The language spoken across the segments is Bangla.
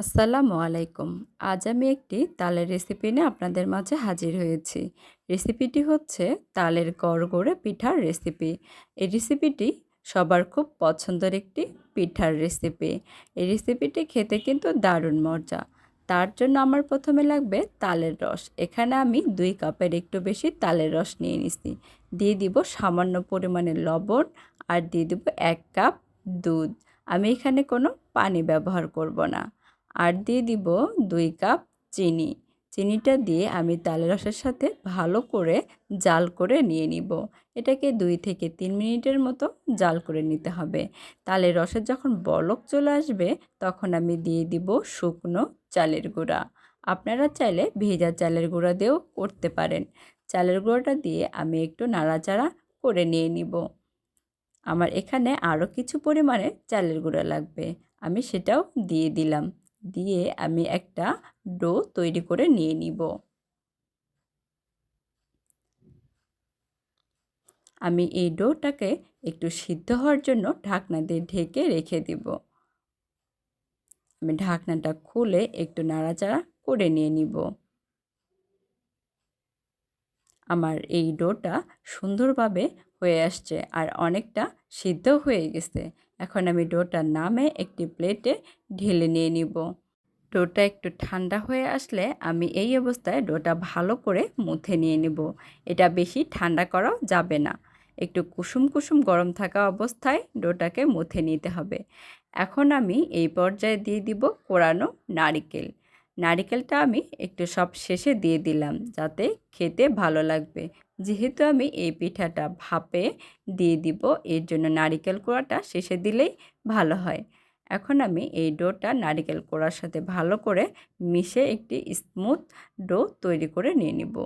আসসালামু আলাইকুম। আজ আমি একটি তালের রেসিপি নিয়ে আপনাদের মাঝে হাজির হয়েছি। রেসিপিটি হচ্ছে তালের গড়গড়ে পিঠার রেসিপি এই রেসিপিটি সবার খুব পছন্দের একটি পিঠার রেসিপি এই রেসিপিটি খেতে কিন্তু দারুণ মজা। তার জন্য আমার প্রথমে লাগবে তালের রস। এখানে আমি দুই কাপের একটু বেশি তালের রস নিয়ে নিছি। দিয়ে দিব সামান্য পরিমাণে লবণ আর দিয়ে দিব এক কাপ দুধ। আমি এখানে কোনো পানি ব্যবহার করব না। আর দিয়ে দিব দুই কাপ চিনি। চিনিটা দিয়ে আমি তালের রসের সাথে ভালো করে জাল করে নিয়ে নিব। এটাকে দুই থেকে তিন মিনিটের মতো জাল করে নিতে হবে। তালের রসের যখন বলক চলে আসবে, তখন আমি দিয়ে দিব শুকনো চালের গুঁড়া। আপনারা চাইলে ভেজা চালের গুঁড়া দিয়েও করতে পারেন। চালের গুঁড়োটা দিয়ে আমি একটু নাড়াচাড়া করে নিয়ে নিব। আমার এখানে আরও কিছু পরিমাণে চালের গুঁড়া লাগবে। আমি সেটাও দিয়ে দিলাম। দিয়ে আমি একটা ডো তৈরি করে নিয়ে নিব। আমি এই ডোটাকে একটু সিদ্ধ হওয়ার জন্য ঢাকনা দিয়ে ঢেকে রেখে দিব। আমি ঢাকনাটা খুলে একটু নাড়াচাড়া করে নিয়ে নিব। আমার এই ডোটা সুন্দরভাবে হয়ে আসছে আর অনেকটা সিদ্ধ হয়ে গেছে। এখন আমি ডোটা নামে একটি প্লেটে ঢেলে নিয়ে নিব। ডোটা একটু ঠান্ডা হয়ে আসলে আমি এই অবস্থায় ডোটা ভালো করে মুথে নিয়ে নেব। এটা বেশি ঠান্ডা করাও যাবে না। একটু কুসুম কুসুম গরম থাকা অবস্থায় ডোটাকে মুথে নিতে হবে। এখন আমি এই পর্যায়ে দিয়ে দিব কোরানো নারিকেল। নারিকেলটা আমি একটু সব শেষে দিয়ে দিলাম যাতে খেতে ভালো লাগবে। যেহেতু আমি এই পিঠাটা ভাপে দিয়ে দিব, এর জন্য নারিকেল কোড়াটা শেষে দিলেই ভালো হয়। এখন আমি এই ডোটা নারিকেল কোড়ার সাথে ভালো করে মিশে একটি স্মুথ ডো তৈরি করে নিয়ে নিব।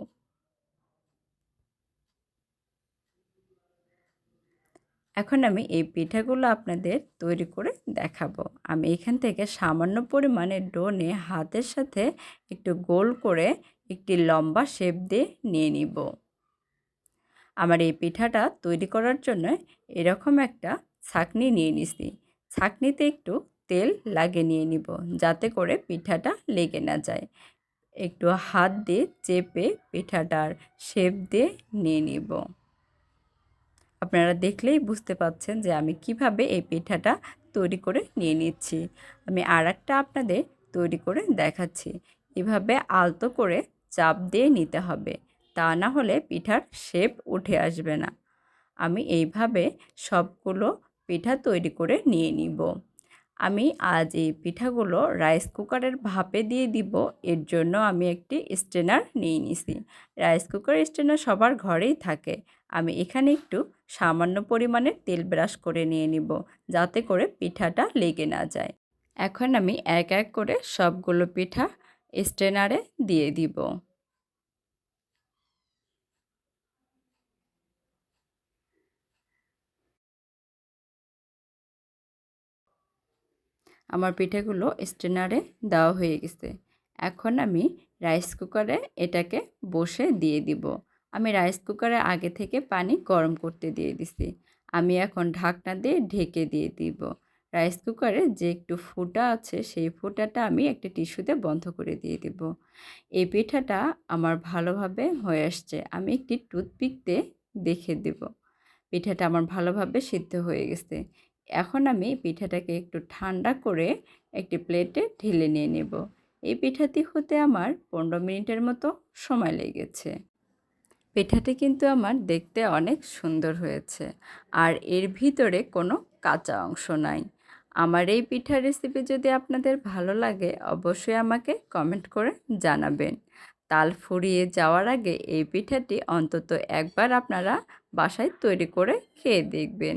এখন আমি এই পিঠাগুলো আপনাদের তৈরি করে দেখাবো। আমি এখান থেকে সামান্য পরিমাণে ডো নিয়ে হাতের সাথে একটু গোল করে একটি লম্বা শেপ দিয়ে নিয়ে নিব। আমার এই পিঠাটা তৈরি করার জন্য এরকম একটা ছাকনি নিয়ে নিছি। ছাকনিতে একটু তেল লাগিয়ে নিয়ে নিব, যাতে করে পিঠাটা লেগে না যায়। একটু হাত দিয়ে চেপে পিঠাটার শেপ দিয়ে নিয়ে নিব। আপনারা দেখলেই বুঝতে পাচ্ছেন যে আমি কীভাবে এই পিঠাটা তৈরি করে নিয়ে নিচ্ছি। আমি আর একটা আপনাদের তৈরি করে দেখাচ্ছি। এভাবে আলতো করে চাপ দিয়ে নিতে হবে, তা না হলে পিঠার শেপ উঠে আসবে না। আমি এইভাবে সবগুলো পিঠা তৈরি করে নিয়ে নিব। আমি আজ এই পিঠাগুলো রাইস কুকারের ভাপে দিয়ে দিব। এর জন্য আমি একটি স্ট্রেনার নিয়ে নিছি। রাইস কুকার স্ট্রেনার সবার ঘরেই থাকে। আমি এখানে একটু সামান্য পরিমাণে তেল ব্রাশ করে নিয়ে নিব, যাতে করে পিঠাটা লেগে না যায়। এখন আমি এক এক করে সবগুলো পিঠা স্ট্রেনারে দিয়ে দিব। আমার পিঠেগুলো স্টেনারে দেওয়া হয়ে গেছে। এখন আমি রাইস কুকারে এটাকে বসে দিয়ে দিব। আমি রাইস কুকারে আগে থেকে পানি গরম করতে দিয়ে দিছি। আমি এখন ঢাকনা দিয়ে ঢেকে দিয়ে দিব। রাইস কুকারে যে একটু ফুটা আছে, সেই ফুটাটা আমি একটা টিস্যুতে বন্ধ করে দিয়ে দিব। এই পিঠাটা আমার ভালোভাবে হয়ে আসছে। আমি একটি টুথপিকতে দেখে দেব। পিঠাটা আমার ভালোভাবে সিদ্ধ হয়ে গেছে। এখন আমি পিঠাটাকে একটু ঠান্ডা করে একটি প্লেটে ঢেলে নিয়ে নেব। এই পিঠাটি হতে আমার পনেরো মিনিটের মতো সময় লেগেছে। পিঠাটি কিন্তু আমার দেখতে অনেক সুন্দর হয়েছে আর এর ভিতরে কোনো কাঁচা অংশ নাই। আমার এই পিঠার রেসিপি যদি আপনাদের ভালো লাগে, অবশ্যই আমাকে কমেন্ট করে জানাবেন। তাল ফুরিয়ে যাওয়ার আগে এই পিঠাটি অন্তত একবার আপনারা বাসায় তৈরি করে খেয়ে দেখবেন।